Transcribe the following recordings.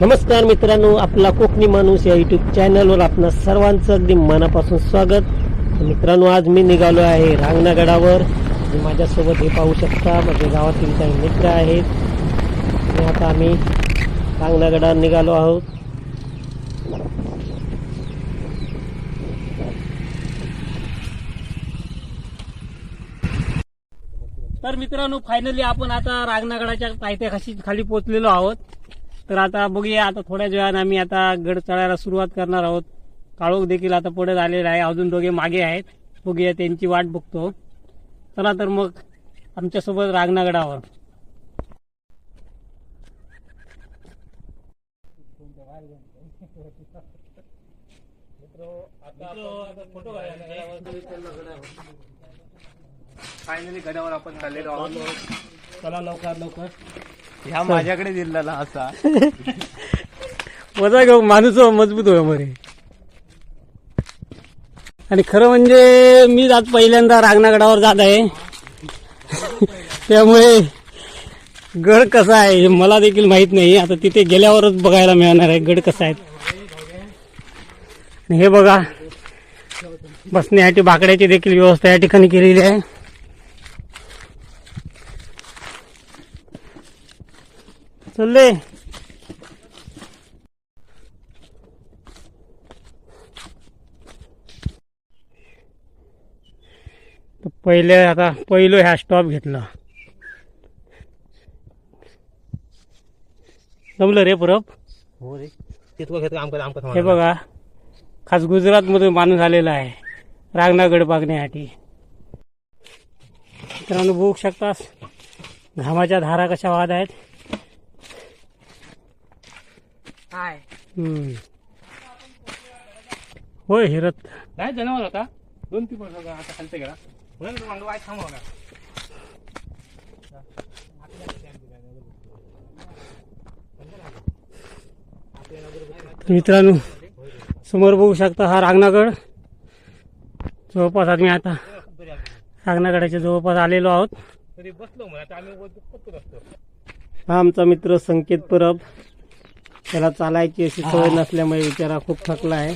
नमस्कार मित्रांनो आपला कोकणी माणूस या युट्यूब चॅनलवर आपणा सर्वांचं अगदी मनापासून स्वागत. मित्रांनो आज मी निघालो आहे रांगणागडावर. माझ्यासोबत हे पाहू शकता. माझ्या गावातील काही मित्र आहेत. आणि आता आम्ही रांगणागडावर निघालो आहोत. तर मित्रांनो फायनली आपण आता रांगणागडाच्या पायथ्याखाशी खाली पोहोचलेलो आहोत. तर आता बघूया आता थोड्या वेळानं आम्ही आता गड चढायला सुरुवात करणार आहोत. काळोख देखील आता पुढे झालेला आहे अजून दोघे मागे आहेत. बघूया त्यांची वाट बघतो. चला तर मग आमच्यासोबत रांगणागडावर. फायनली गडावर आपण चाललेलो आहोत. चला लवकर लवकर. ह्या माझ्याकडे दिलेला असा. मजा घेऊ माणूस मजबूत होय मरे. आणि खरं म्हणजे मी आज पहिल्यांदा रांगणागडावर जात आहे. त्यामुळे गड कसा आहे हे मला देखील माहीत नाही. आता तिथे गेल्यावरच बघायला मिळणार आहे गड कसा आहे. हे बघा बसण्यासाठी बाकड्याची देखील व्यवस्था या ठिकाणी केलेली आहे. चलले तर पहिले आता पहिलं ह्या स्टॉप घेतला. जमलं रे परब? हो रे. हे बघा. खास गुजरात मधून माणूस आलेला आहे. रांगणागड बघण्यासाठी. मित्रांनो बघू शकतास घामाच्या धारा कशा वाहत आहेत. हम्म. होय हिरत. नाही जनावर होता. दोन तीन वर्ष आता खालते गेला. म्हणून मागं वाय थांबवा का मित्रांनो समोर बघू शकता हा रांगणागड. जवळपास आम्ही आता रांगणागडाच्या जवळपास आलेलो आहोत. तरी बसलो मग आता आम्ही वर पत्तो असतो. हा आमचा मित्र संकेत परब. त्याला चालायची अशी सवय नसल्यामुळे बिचारा खूप थकला आहे.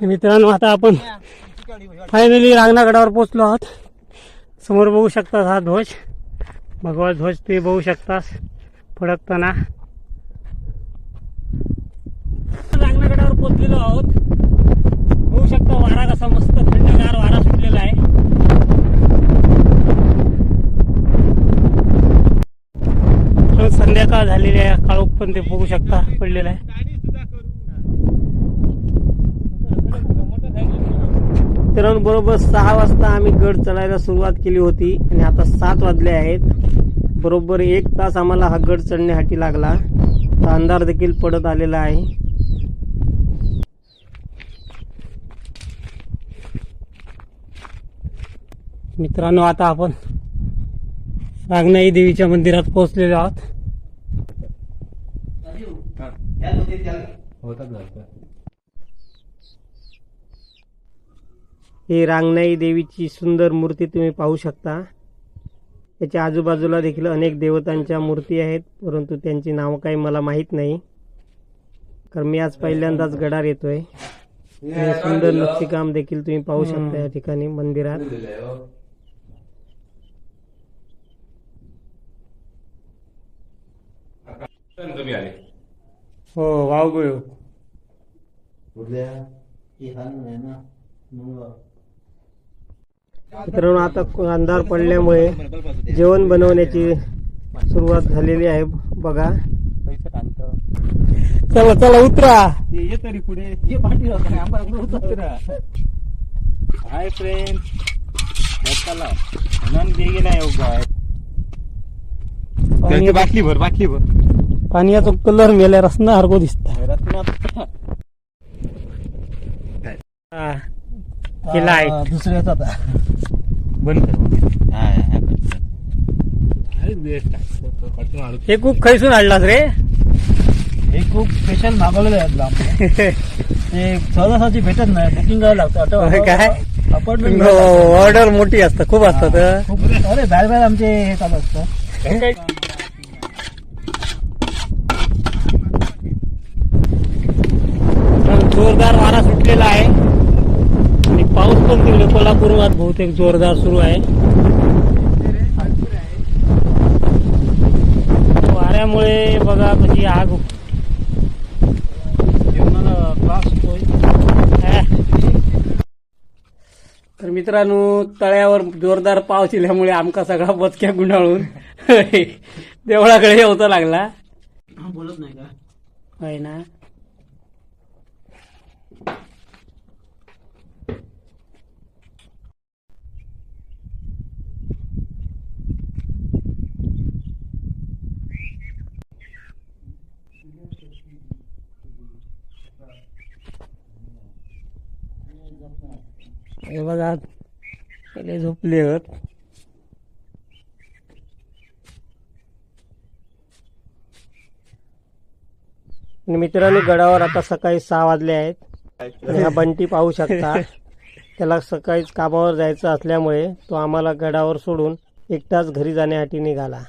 मित्रांनो आता आपण फायनली रांगणागडावर पोहोचलो आहोत. समोर बघू शकतात हा ध्वज. भगवा ध्वज ते बघू शकतास फडकताना. रांगणागडावर पोहोचलेलो आहोत. होऊ शकता. वारा कसा मस्त थंडगार वारा सुटलेला आहे. संध्याकाळ झालेली आहे. काळोख पण ते बघू शकता पडलेला आहे. तर बरोबर सहा वाजता आम्ही गड चढायला सुरुवात केली होती आणि आता सात वाजले आहेत. बरोबर एक तास आम्हाला हा गड चढण्यासाठी लागला. अंधार देखील पडत आलेला आहे. मित्रांनो आता आपण रागनाई देवीच्या मंदिरात पोहोचलेलो आहोत. ही रांगणाई देवीची सुंदर मूर्ती तुम्ही पाहू शकता. त्याच्या आजूबाजूला देखील अनेक देवतांच्या मूर्ती आहेत परंतु त्यांची नावं काही मला माहीत नाही. कारण मी आज पहिल्यांदाच गडार येतोय. सुंदर नक्षीकाम देखील तुम्ही पाहू शकता या ठिकाणी मंदिरात. कमी आले. हो वावगुळ मित्रांनो आता अंधार पडल्यामुळे जेवण बनवण्याची सुरुवात झालेली आहे बघा. चला चला उतरा. ये तरी पुढे. ये पाठी आम्हाला हाय फ्रेंड चला. म्हणून पाणी- बाटली भर बाटली भर. पाण्याचा कलर मेल्या रसना हरको दिसत. केला आहे दुसऱ्याचा बंद. कर हे खूप खैसून आणलास रे. हे खूप स्पेशल मागवलेलं आहे ते सहजासहजी भेटत नाही. बुकिंग करावं लागतं. काय? अपार्टमेंट ऑर्डर मोठी असतात खूप असतात अरे बाहेर बाहेर आमचे हे चालू असतं जोरदार वारा सुटलेला आहे. आणि पाऊस पण तिकडे कोल्हापूरात बहुतेक जोरदार सुरू आहे. वाऱ्यामुळे बघा कशी आग तर मित्रांनो तळ्यावर जोरदार पाऊस दिल्यामुळे आमका सगळा बचक्या गुंडाळून देवळाकडे होता लागला. बोलत नाही का? होय ना? हे बघा पहिले झोपले होत आणि मित्रांनो गडावर आता सकाळी सहा वाजले आहेत. ह्या हा बंटी पाहू शकता. त्याला सकाळीच कामावर जायचं असल्यामुळे तो आम्हाला गडावर सोडून एकटाच घरी जाण्यासाठी निघाला.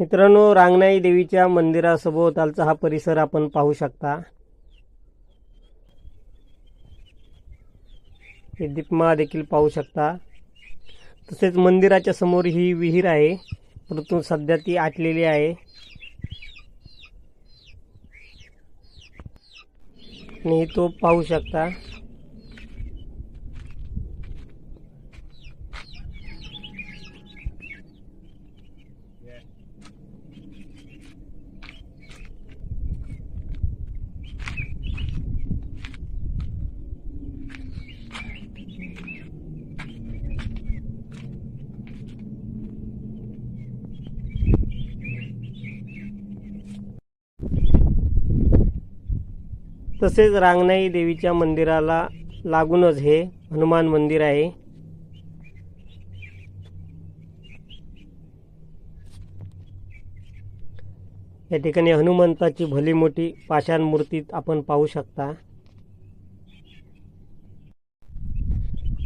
मित्रांनो रांगणाई देवीच्या मंदिरासभोवतालचा हा परिसर आपण पाहू शकता. हे दीपमा देखील पाहू शकता. तसेच मंदिराच्या समोर ही विहीर आहे. परंतु सध्या ती आटलेली आहे. आणि तो पाहू शकता. तसेच रांगणाई देवीच्या मंदिराला लागूनच हे हनुमान मंदिर आहे. या ठिकाणी हनुमंताची भली मोठी पाषाण मूर्ती आपण पाहू शकता.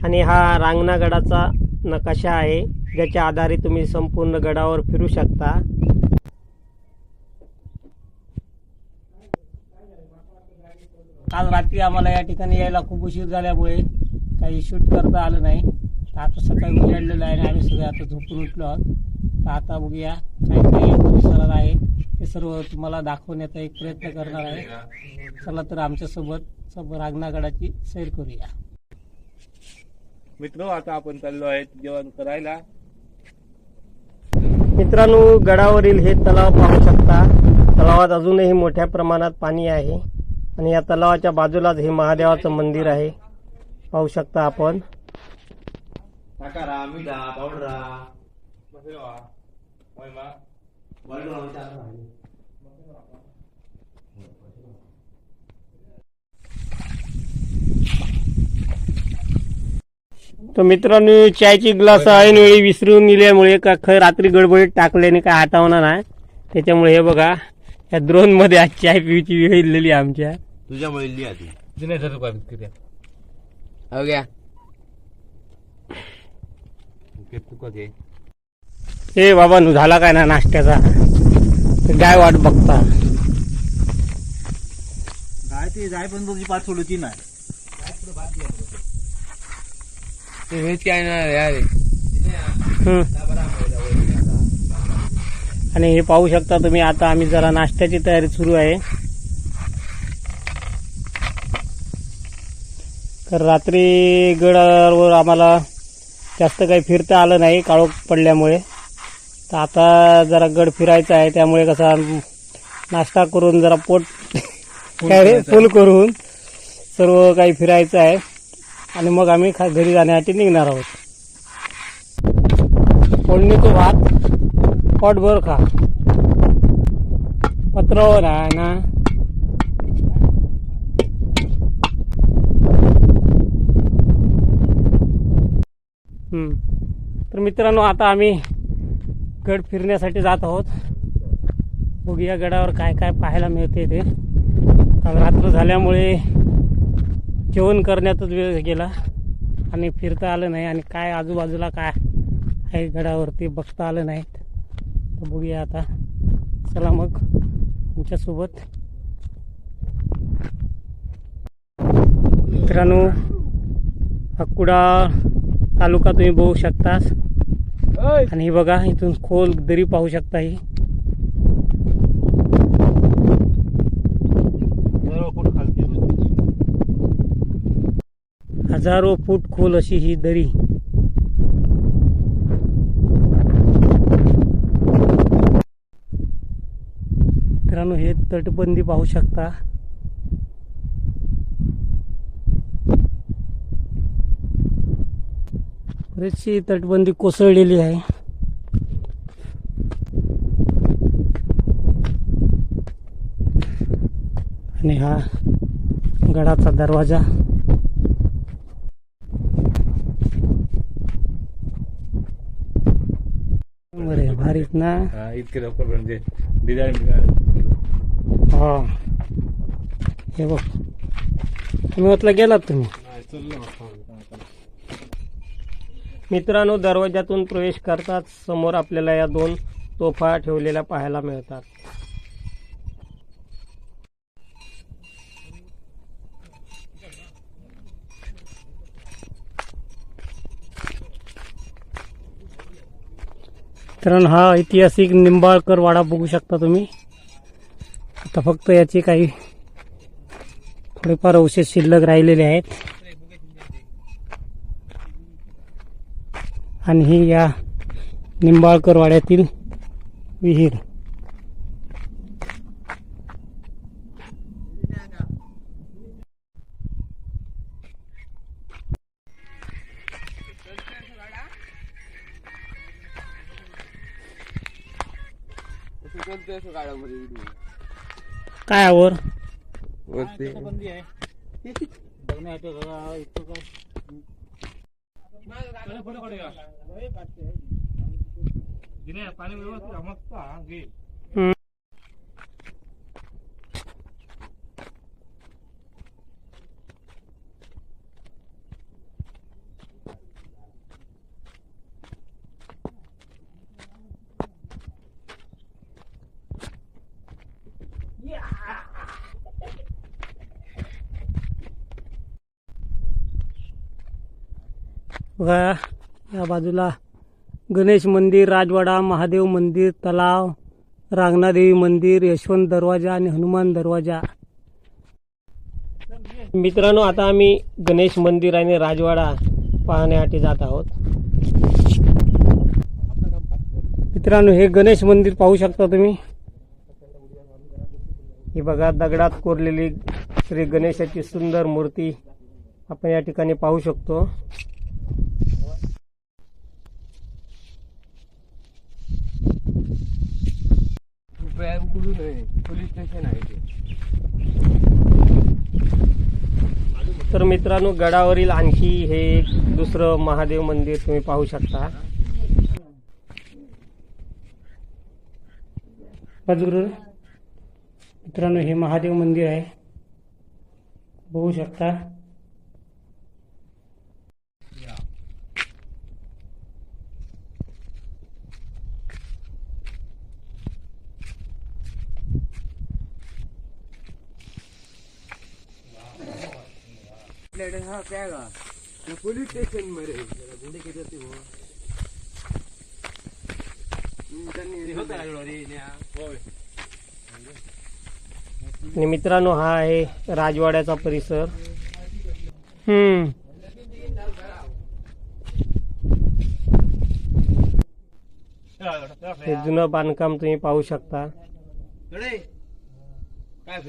आणि हा रांगणागडाचा नकाशा आहे ज्याच्या आधारे तुम्ही संपूर्ण गडावर फिरू शकता. काल रात्री आम्हाला या ठिकाणी यायला खूप उशीर झाल्यामुळे काही शूट करता आलं नाही. तर आता सकाळी उजाडलेलं आहे आणि आम्ही सगळे आता झोपून उठलो आहोत. तर आता बघूया काय काय परिसरात आहे. ते सर्व तुम्हाला दाखवण्याचा एक प्रयत्न करणार आहे. चला तर आमच्यासोबत सब रांगणागडाची सैर करूया. मित्र आता आपण चाललो आहे जेवण करायला. मित्रांनो गडावरील हे तलाव पाहू शकता. तलावात अजूनही मोठ्या प्रमाणात पाणी आहे. आणि या तलावाच्या बाजूलाच हे महादेवाचं मंदिर आहे. पाहू शकता आपण. तर मित्रांनो चायची ग्लास ऐनवेळी विसरून दिल्यामुळे का ख रात्री गडबडीत टाकल्याने काय आठवणार नाही त्याच्यामुळे हे बघा या द्रोनमध्ये आज चाय पिऊची वेळ आमच्या. तुझ्यामुळे लिहा ती. जुन्या जर बाबीत करूया हो गया ए बाबा नु झाला काय ना नाश्त्याचा? ते काय वाट बघता? काय ते जाय पण तुझी पाच सोडूची नाही हेच काय ना यार हम्म. आणि हे पाहू शकता तुम्ही आता आम्ही जरा नाश्त्याची तयारी सुरू आहे. तर रात्री गडावर आम्हाला जास्त काही फिरता आलं नाही काळोख पडल्यामुळे. तर आता जरा गड फिरायचा आहे त्यामुळे कसा नाश्ता करून जरा पोट काय रे फुल करून सर्व काही फिरायचं आहे. आणि मग आम्ही खा घरी जाण्यासाठी निघणार आहोत. फोडणीचं भात पोटभर खा. पत्रावर आहे ना. तर मित्रांनो आता आम्ही गड फिरण्यासाठी जात आहोत. बघूया गडावर काय काय पाहायला मिळते ते. काल रात्र झाल्यामुळे जेवण करण्यातच वेळ गेला आणि फिरता आलं नाही आणि काय आजूबाजूला काय आहे गडावरती बघता आलं नाही तर बघूया आता. चला मग तुमच्यासोबत. मित्रांनो अकुडा तालुका तुम्ही बघू शकता आणि ही बघा इथून खोल दरी पाहू शकता ही. हजारो फूट खोल अशी ही दरी. मित्रांनो हे तटबंदी पाहू शकता. बरीचशी तटबंदी कोसळलेली आहे. आणि हा गडाचा दरवाजा. बरे भारीत ना? हा इतके लवकर म्हणजे हा. हे बघ. तुम्ही म्हटलं गेलात तुम्ही? मित्रांनो दरवाजातून प्रवेश करताच समोर आपल्याला या दोन तोफा ठेवलेल्या पाहायला मिळतात. कारण हा ऐतिहासिक निंबाळकर वाडा बघू शकता तुम्ही. आता फक्त याचे काही थोडेफार अवशेष शिल्लक राहिलेले आहेत. आणि ही या निंबाळकर वाड्यातील विहीर. काय आवर बंदी आहे बघण्यासाठी बघा, इतकं काय चला, फोटो काढूया. दिने, पाणी व्यवस्थित आहे, बघा या बाजूला गणेश मंदिर राजवाडा महादेव मंदिर तलाव रांगणादेवी मंदिर यशवंत दरवाजा आणि हनुमान दरवाजा. मित्रांनो आता आम्ही गणेश मंदिर आणि राजवाडा पाहण्यासाठी जात आहोत. मित्रांनो हे गणेश मंदिर पाहू शकता तुम्ही. ही बघा दगडात कोरलेली श्री गणेशाची सुंदर मूर्ती आपण या ठिकाणी पाहू शकतो. पोलीस स्टेशन आहे ते. तर मित्रांनो गडावरील आणखी हे एक दुसरं महादेव मंदिर तुम्ही पाहू शकता. मित्रांनो हे महादेव मंदिर आहे. बघू शकता. हा काय का पोलीस स्टेशनमध्ये. गुंडे किती होते हो आणि मित्रांनो हा आहे राजवाड्याचा परिसर. हम्म. हे जुनं बांधकाम तुम्ही पाहू शकता. काय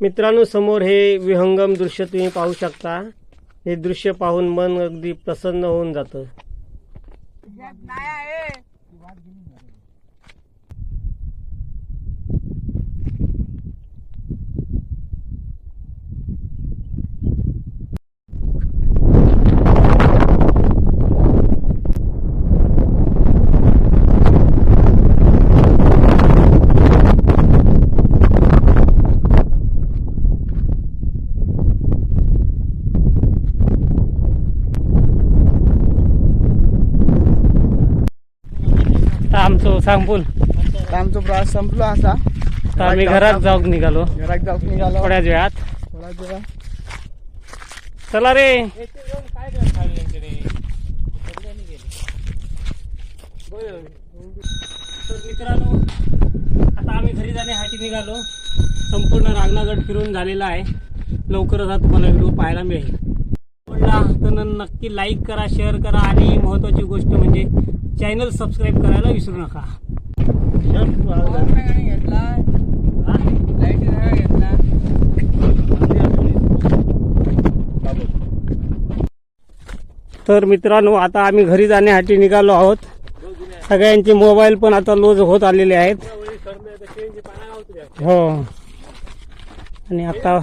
मित्रांनो समोर हे विहंगम दृश्य तुम्ही पाहू शकता. हे दृश्य पाहून मन अगदी प्रसन्न होऊन जातं. आमचं सांगून आमचा प्रवास संपलो असा. तर आम्ही घरात जाऊन निघालो. घरात जाऊन निघालो. थोड्याच वेळात. थोडा वेळा चला रे. काय रे तर मित्रांनो आता आम्ही घरी जाण्यासाठी निघालो. संपूर्ण रांगणागड फिरून झालेला आहे. लवकरच हा तुम्हाला व्हिडिओ पाहायला मिळेल. आवडला तर नक्की लाईक करा शेअर करा आणि महत्वाची गोष्ट म्हणजे चॅनल सबस्क्राईब करायला विसरू नका. तर मित्रांनो आता आम्ही घरी जाण्यासाठी निघालो आहोत. सगळ्यांचे मोबाईल पण आता लोज होत आलेले आहेत. हो. आणि आता